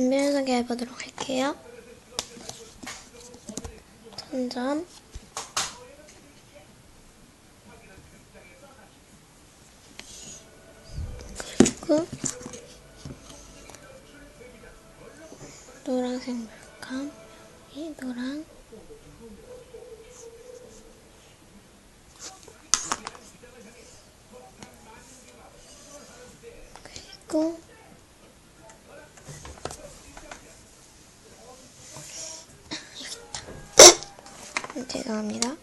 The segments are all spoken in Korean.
준비를 소개해보도록 할게요. 천점, 그리고 노란색 물감, 여기 노랑, 그리고 음, 죄송합니다.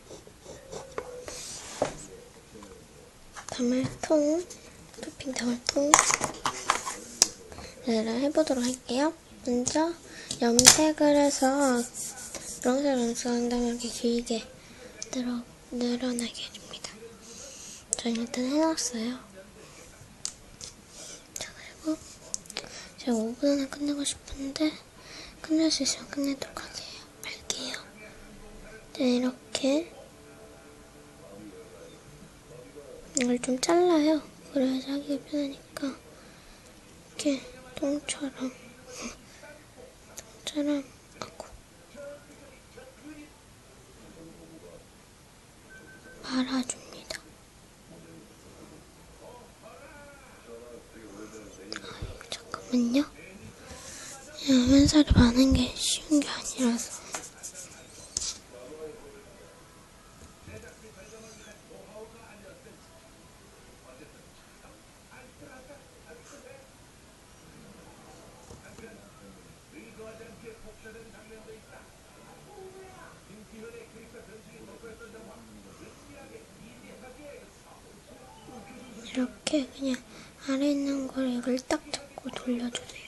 다물통, 토핑 다물통 를 해보도록 할게요. 먼저 염색을 해서 노란색 연습한 다음에 이렇게 길게 늘어, 늘어나게 해줍니다. 저는 일단 해놨어요. 자, 그리고 제가 5분 안에 끝내고 싶은데 끝낼 수 있으면 끝내도록 할게요. 할게요. 네, 이렇게 이걸 좀 잘라요. 그래야지 하기가 편하니까 이렇게 똥처럼 똥처럼 하고 말아줍니다. 아, 잠깐만요. 면살이 많은 게 쉬운 게 아니라서. 이렇게 그냥 아래 있는 걸 이걸 딱 잡고 돌려주세요.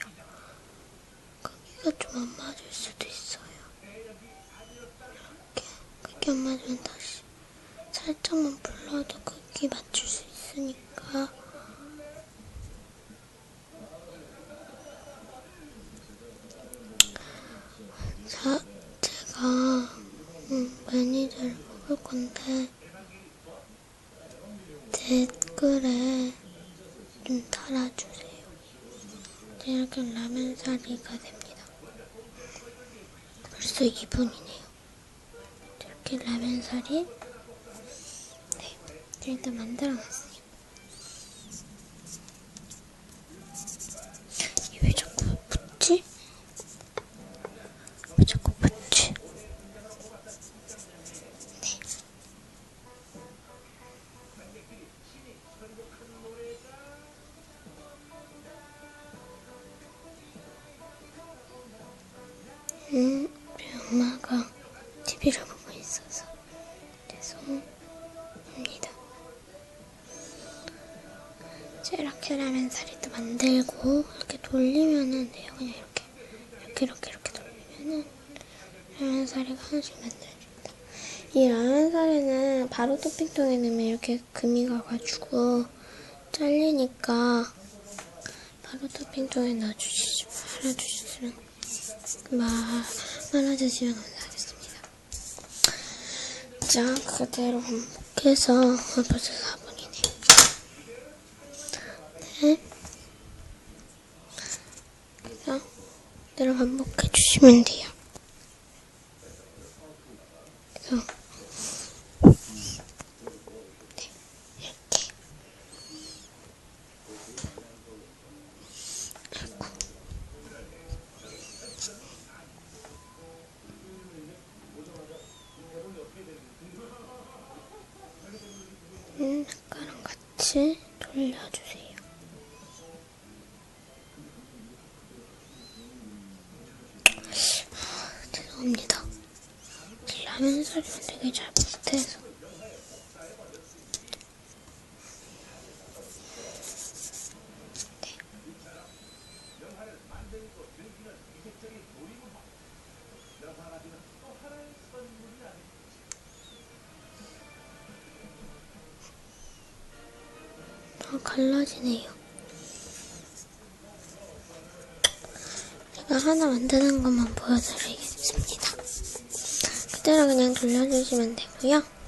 크기가 좀 안 맞을 수도 있어요. 이렇게 크기 안 맞으면 다시 살짝만 불러도 크기 맞출 수 있으니까 자, 제가 음, 매니저를 뽑을 건데 댓글에 좀 달아주세요. 이렇게 라면 사리가 됩니다. 벌써 2분이네요. 이렇게 라면 사리. 네, 일단 만들어놨어요. 라면 사리가 하나씩 만들어집니다. 이 라면 사리는 바로 토핑통에 넣으면 이렇게 금이 가가지고 잘리니까 바로 토핑통에 넣어주시 말아주시면 말 말아주시면 감사하겠습니다. 자 그대로 반복해서 아, 벌써 4분이네요. 네. 그래서 그대로 반복해 주시면 돼요. 그래서 네, 이렇게 아이고. 음, 아까랑 같이 돌려주세요. 아, 죄송합니다. 라면 사리는 되게 잘 못해서. 갈라지네요. 제가 하나 만드는 것만 보여드리겠습니다. 그대로 그냥 돌려주시면 되고요.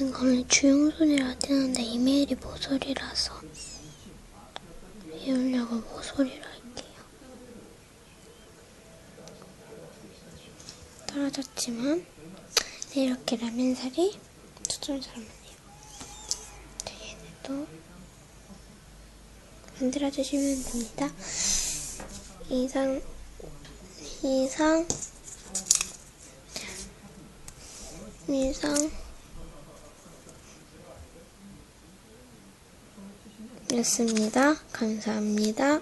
지금 거의 주영손이라 뜨는데 이메일이 모소리라서 이으려고 모소리로 할게요. 떨어졌지만 네, 이렇게 라면살이 초점을 잘 맞네요. 뒤에도 만들어주시면 됩니다. 이상 이상 이상 였습니다. 감사합니다.